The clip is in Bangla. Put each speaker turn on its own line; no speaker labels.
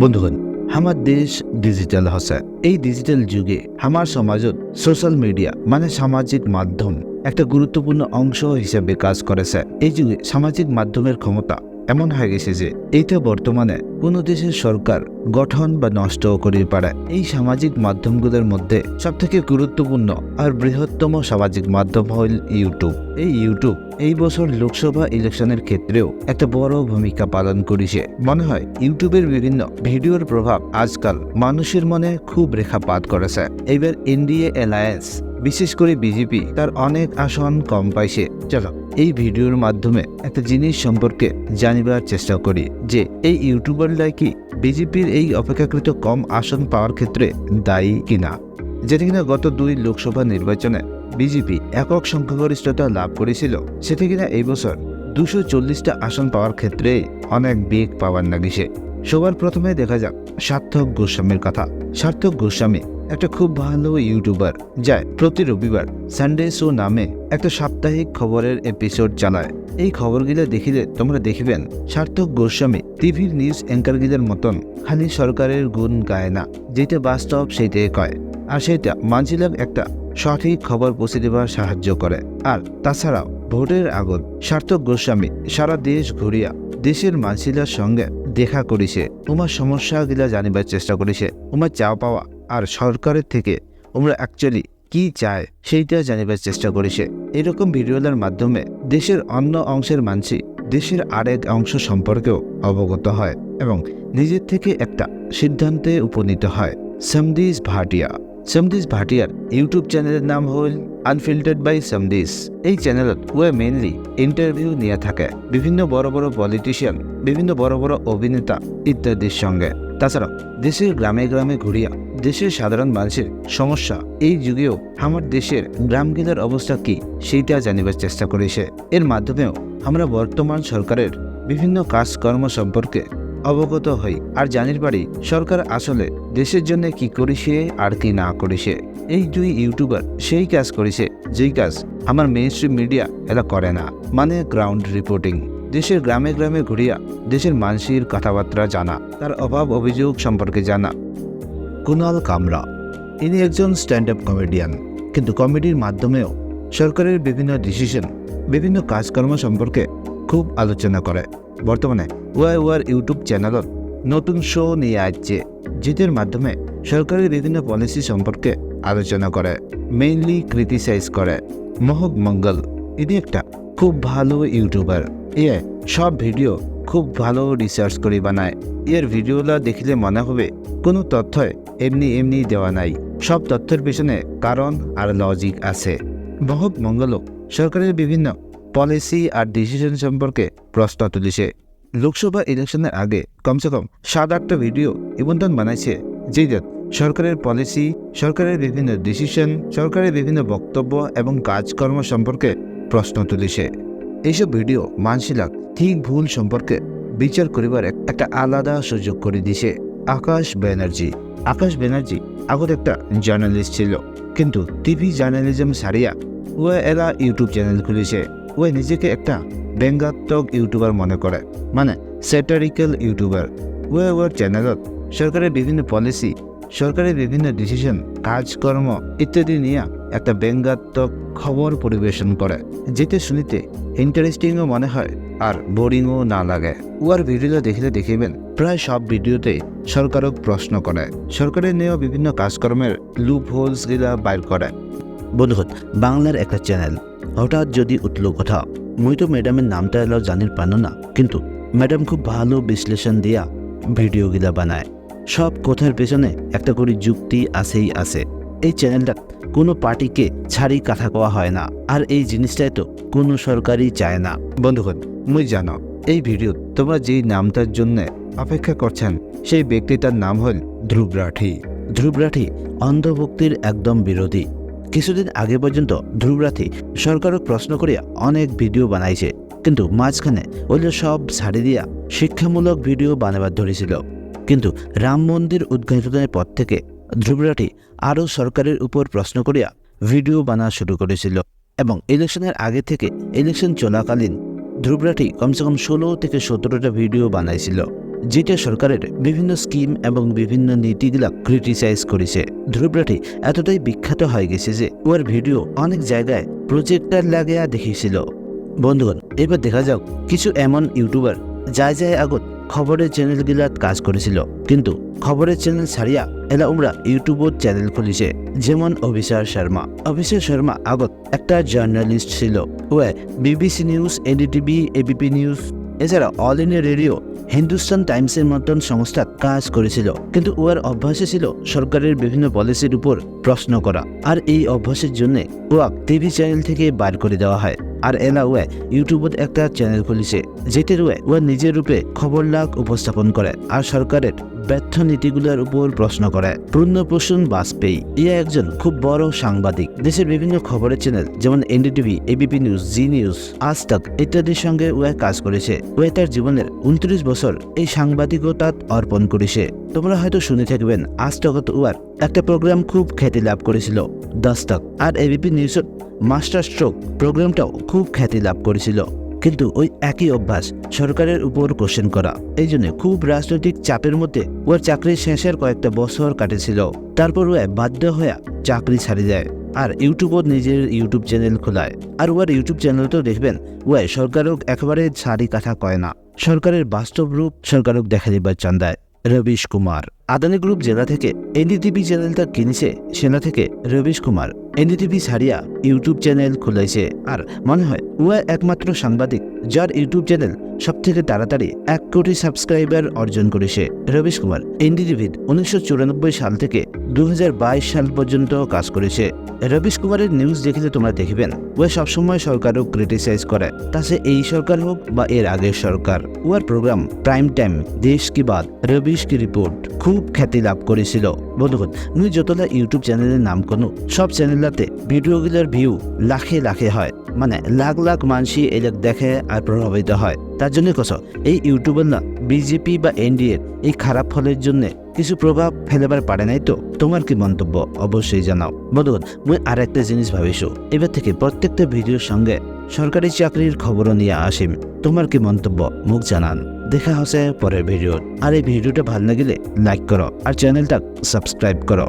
বন্ধুগণ আমার দেশ ডিজিটাল হসে। এই ডিজিটাল যুগে আমার সমাজত সোশ্যাল মিডিয়া মানে সামাজিক মাধ্যম একটা গুরুত্বপূর্ণ অংশ হিসেবে কাজ করেছে। এই যুগে সামাজিক মাধ্যমের ক্ষমতা এমন হয়ে গেছে যে এইটা বর্তমানে কোনো দেশের সরকার গঠন বা নষ্ট করে পারে। এই সামাজিক মাধ্যমগুলোর মধ্যে সবথেকে গুরুত্বপূর্ণ আর বৃহত্তম সামাজিক মাধ্যম হল ইউটিউব। এই ইউটিউব এই বছর লোকসভা ইলেকশনের ক্ষেত্রেও একটা বড় ভূমিকা পালন করেছে। মনে হয় ইউটিউবের বিভিন্ন ভিডিওর প্রভাব আজকাল মানুষের মনে খুব রেখাপাত করেছে। এবার এনডিএ অ্যালায়েন্স বিশেষ করে বিজেপি তার অনেক আসন কম পাইছে। চলো, এই ভিডিওর মাধ্যমে একটা জিনিস সম্পর্কে জানিবার চেষ্টা করি যে এই ইউটিউবাররা কি বিজেপির এই অপেক্ষাকৃত কম আসন পাওয়ার ক্ষেত্রে দায়ী কিনা? যেটা কিনা গত দুই লোকসভা নির্বাচনে বিজেপি একক সংখ্যাগরিষ্ঠতা লাভ করেছিল, সেটা কিনা এই বছর দুশো চল্লিশটা আসন পাওয়ার ক্ষেত্রে অনেক বেগ পাওয়ার লাগিছে। সবার প্রথমে দেখা যাক সার্থক গোস্বামীর কথা। সার্থক গোস্বামী একটা খুব ভালো ইউটিউবার যায় প্রতি রবিবার সানডে শো নামে একটা সাপ্তাহিক খবরের এপিসোড চালায় এই খবরগুলো দেখিলে তোমরা দেখিবেন, সার্থক গোস্বামী টিভির নিউজ অ্যাঙ্কারগুলোর মতন খালি সরকারের গুণ গায় না, যেটা বাস্তব সেইটাই কয়। আর সেটা মানছিলাম একটা সঠিক খবর পৌঁছে দেবার সাহায্য করে। আর তাছাড়াও ভোটের আগত সার্থক গোস্বামী সারা দেশ ঘুরিয়া দেশের মানসিলার সঙ্গে দেখা করিছে। উমার সমস্যাগুলা জানিবার চেষ্টা করিছে। উমার চা পাওয়া আর সরকারের থেকে ওমরা অ্যাকচুয়ালি কি চায় সেইটা জানিবার চেষ্টা করেছে এরকম ভিডিওলার মাধ্যমে দেশের অন্য অংশের মানসি দেশের আরেক অংশ সম্পর্কেও অবগত হয় এবং নিজের থেকে একটা সিদ্ধান্তে উপনীত হয়। সমদিস ভাটিয়া। সমদিস ভাটিয়ার ইউটিউব চ্যানেলের নাম হল আনফিল্টার্ড বাই সমদিস। এই চ্যানেলত ওয়ে মেনলি ইন্টারভিউ নিয়ে থাকে। বিভিন্ন বড় বড় পলিটিশিয়ান বিভিন্ন বড় বড় অভিনেতা ইত্যাদির সঙ্গে। তাছাড়াও, দেশের গ্রামে গ্রামে ঘুরিয়া দেশের সাধারণ মানুষের সমস্যা এই যুগেও আমার দেশের গ্রামগুলোর অবস্থা কি সেইটা জানিবার চেষ্টা করেছে এর মাধ্যমেও আমরা বর্তমান সরকারের বিভিন্ন কাজকর্ম সম্পর্কে অবগত হই আর জানির পারি সরকার আসলে দেশের জন্য কি করেছে আর কি না করেছে। এই দুই ইউটিউবার সেই কাজ করেছে, যেই কাজ আমার মেইন মিডিয়া এরা করে না মানে গ্রাউন্ড রিপোর্টিং দেশের গ্রামে গ্রামে ঘুরিয়া দেশের মানুষের কথাবার্তা জানা, তার অভাব অভিযোগ সম্পর্কে জানা। কুনাল কামরা, ইনি একজন স্ট্যান্ড আপ কমেডিয়ান কিন্তু কমেডির মাধ্যমেও সরকারের বিভিন্ন ডিসিশন বিভিন্ন কাজকর্ম সম্পর্কে খুব আলোচনা করে। বর্তমানে ওয়াই ওয়ার ইউটিউব চ্যানেলত নতুন শো নিয়ে আসছে, যেটার মাধ্যমে সরকারের বিভিন্ন পলিসি সম্পর্কে আলোচনা করে মেইনলি ক্রিটিসাইজ করে। মহক মঙ্গল, ইনি একটা খুব ভালো ইউটিউবার। এ সব ভিডিও খুব ভালো রিসার্চ করে বানায়। এর ভিডিওগুলো দেখলে মনে হবে কোনো তথ্যই এমনি এমনি দেওয়া নাই। সব তথ্যের পেছনে কারণ আর লজিক আছে। মহক মঙ্গলও সরকারের বিভিন্ন পলিসি আর ডিসিশন সম্পর্কে প্রশ্ন তুলেছে। লোকসভা ইলেকশনের আগে কমসে কম সাত আটটা ভিডিও ইবন্তন বানাইছে যেটা সরকারের পলিসি সরকারের বিভিন্ন ডিসিশন সরকারের বিভিন্ন বক্তব্য এবং কাজকর্ম সম্পর্কে প্রশ্ন তুলেছে। এইসব ভিডিও মানসিলাক ঠিক ভুল সম্পর্কে বিচার করিবার এক- একটা আলাদা সুযোগ করে দিছে আকাশ ব্যানার্জি। আকাশ ব্যানার্জি আগত একটা জার্নালিস্ট ছিল, কিন্তু টিভি জার্নালিজম সারিয়া ও এরা ইউটিউব চ্যানেল খুলেছে। ও নিজেকে একটা ব্যঙ্গাত্মক ইউটিউবার মনে করে মানে স্যাটারিক্যাল ইউটিউবার। ও ওর চ্যানেলত সরকারের বিভিন্ন পলিসি, সরকারের বিভিন্ন ডিসিশন, কাজকর্ম ইত্যাদি নিয়ে একটা ব্যঙ্গাত্মক খবর পরিবেশন করে যেতে শুনিতে ইন্টারেস্টিংও মনে হয় আর বোরিংও না লাগে। উয়ার ভিডিও দেখিলে দেখিবেন, প্রায় সব ভিডিওতে সরকারক প্রশ্ন করে। সরকারের নেওয়া বিভিন্ন কাজকর্মের লুপ হোলস গিলা বাইর করে। বন্ধুগণ, বাংলার একটা চ্যানেল হঠাৎ যদি উঠল কথা মুই তো ম্যাডামের নামটা এলাও জানির পানো না, কিন্তু ম্যাডাম খুব ভালো বিশ্লেষণ দিয়া ভিডিওগুলা বানায়। সব কথার পেছনে একটা করে যুক্তি আছেই আছে। এই চ্যানেলটা কোনো পার্টিকে ছাড়ি কথা কওয়া হয় না। আর এই জিনিসটাই তো কোনো সরকারই চায় না। বন্ধুগণ মুই জানো, এই ভিডিও তোমরা যেই নামটার জন্য অপেক্ষা করছেন, সেই ব্যক্তিটার নাম হল ধ্রুব রাঠি। ধ্রুব রাঠি অন্ধভক্তির একদম বিরোধী। কিছুদিন আগে পর্যন্ত ধ্রুব রাঠি সরকারক প্রশ্ন করিয়া অনেক ভিডিও বানাইছে। কিন্তু মাঝখানে ওইগুলো সব ছাড়ি দিয়া শিক্ষামূলক ভিডিও বানাবার ধরেছিল। কিন্তু রাম মন্দির উদ্ঘাটনের পর থেকে ধ্রুবরাঠি আরও সরকারের উপর প্রশ্ন করিয়া ভিডিও বানা শুরু করেছিল এবং ইলেকশনের আগে থেকে ইলেকশন চলাকালীন ধ্রুবরাঠি কমসে কম ষোলো থেকে সতেরোটা ভিডিও বানাইছিল, যেটা সরকারের বিভিন্ন স্কিম এবং বিভিন্ন নীতিগুলা ক্রিটিসাইজ করেছে। ধ্রুব রাঠি এতটাই বিখ্যাত হয়ে গেছে যে ওর ভিডিও অনেক জায়গায় প্রজেক্টার লাগিয়া দেখিয়েছিল। বন্ধুগণ, এবার দেখা যাক কিছু এমন ইউটিউবার যায় যায় আগত খবরের চ্যানেলগুলাত কাজ করেছিল। কিন্তু খবরের চ্যানেল ছাড়িয়া এলা উমরা ইউটিউবত চ্যানেল খুলিছে, যেমন অভিষার শর্মা। অভিষেক শর্মা আগত একটা জার্নালিস্ট ছিল। ও BBC news NDTV ABP news এছাড়া অল ইন্ডিয়া রেডিও হিন্দুস্তান টাইমসের মতন সংস্থাত কাজ করেছিল। কিন্তু ওর অভ্যাসে ছিল সরকারের বিভিন্ন পলিসির উপর প্রশ্ন করা। আর এই অভ্যাসের জন্য ওয়াক টিভি চ্যানেল থেকে বার করে দেওয়া হয়। আর এলা ওয়ে ইউটিউবত একটা চ্যানেল খুলিছে যেটির ওয়ে ও নিজের রূপে খবর লাগ উপস্থাপন করে আর সরকারের ব্যর্থ নীতিগুলোর উপর প্রশ্ন করে পূর্ণপ্রসূন বাজপেয়ী, ইয়া একজন খুব বড় সাংবাদিক। দেশের বিভিন্ন খবরের চ্যানেল, যেমন NDTV, ABP news, Zee news Aaj Tak ইত্যাদির সঙ্গে ওয়ে কাজ করেছে। ওয়ে তার জীবনের উনত্রিশ বছর এই সাংবাদিকতাত অর্পণ করেছে। তোমরা হয়তো শুনে থাকবেন, আজ তকত ওয়ার একটা প্রোগ্রাম খুব খ্যাতি লাভ করেছিল, দস্তক। আর এবিপি নিউজত মাস্টার স্ট্রোক প্রোগ্রামটাও খুব খ্যাতি লাভ করেছিল। কিন্তু ওই একই অভ্যাস সরকারের উপর কোশ্চেন করা, এই জন্য খুব রাজনৈতিক চাপের মধ্যে ওর চাকরির শেষের কয়েকটা বছর কাটেছিল। তারপর ও বাধ্য হয়ে চাকরি ছাড়ি দেয় আর ইউটিউবও নিজের ইউটিউব চ্যানেল খোলায়। আর ওয়ার ইউটিউব চ্যানেলটাও দেখবেন ওয়াই সরকারও একেবারে ছাড়ি কাঠা কয় না। সরকারের বাস্তব রূপ সরকারক দেখা দিবার চান্দায়। রবিশ কুমার। আদানি গ্রুপ জেলা থেকে এনডিটিভি চ্যানেলটা কিনেছে, সেনা থেকে রবিশ কুমার। এনডিটিভি ছাড়িয়া ইউটিউব চ্যানেল খুলেছে। আর মনে হয় উয়া একমাত্র সাংবাদিক যার ইউটিউব চ্যানেল সব থেকে তাড়াতাড়ি এক কোটি সাবস্ক্রাইবার অর্জন করেছে রবিশ কুমার। এনডিটিভির উনিশশো চুরানব্বই সাল থেকে দু হাজার বাইশ সাল পর্যন্ত কাজ করেছে। রবিশ কুমারের নিউজ দেখলে তোমরা দেখবেন ও সবসময় সরকারও ক্রিটিসাইজ করে। তা সে এই সরকার হোক বা এর আগের সরকার ওয়ার প্রোগ্রাম প্রাইম টাইম দেশ কি বাদ রবিশ কি রিপোর্ট খুব খ্যাতি লাভ করেছিল। বন্ধুগণ মুই যতলা ইউটিউব চ্যানেলের নাম কোনো সব চ্যানেলাতে ভিডিওগুলোর ভিউ লাখে লাখে হয়। মানে লাখ লাখ মানসি এলাক দেখে আর প্রভাবিত হয়। তার জন্য কস এই ইউটিউবার না, বিজেপি বা এনডিএর এই খারাপ ফলের জন্য কিছু প্রভাব ফেলেবার পারে নাই তো? তোমার কি মন্তব্য? অবশ্যই জানাও। বন্ধুগণ, মুই আর একটা জিনিস ভাবিছো। এবার থেকে প্রত্যেকটা ভিডিওর সঙ্গে সরকারি চাকরির খবরও নিয়ে আসিম। তোমার কি মন্তব্য? মুখ জানান। দেখা হচ্ছে পরের ভিডিও আর এই ভিডিওটা ভালো লাগলে লাইক করো, আর চ্যানেলটা সাবস্ক্রাইব করো।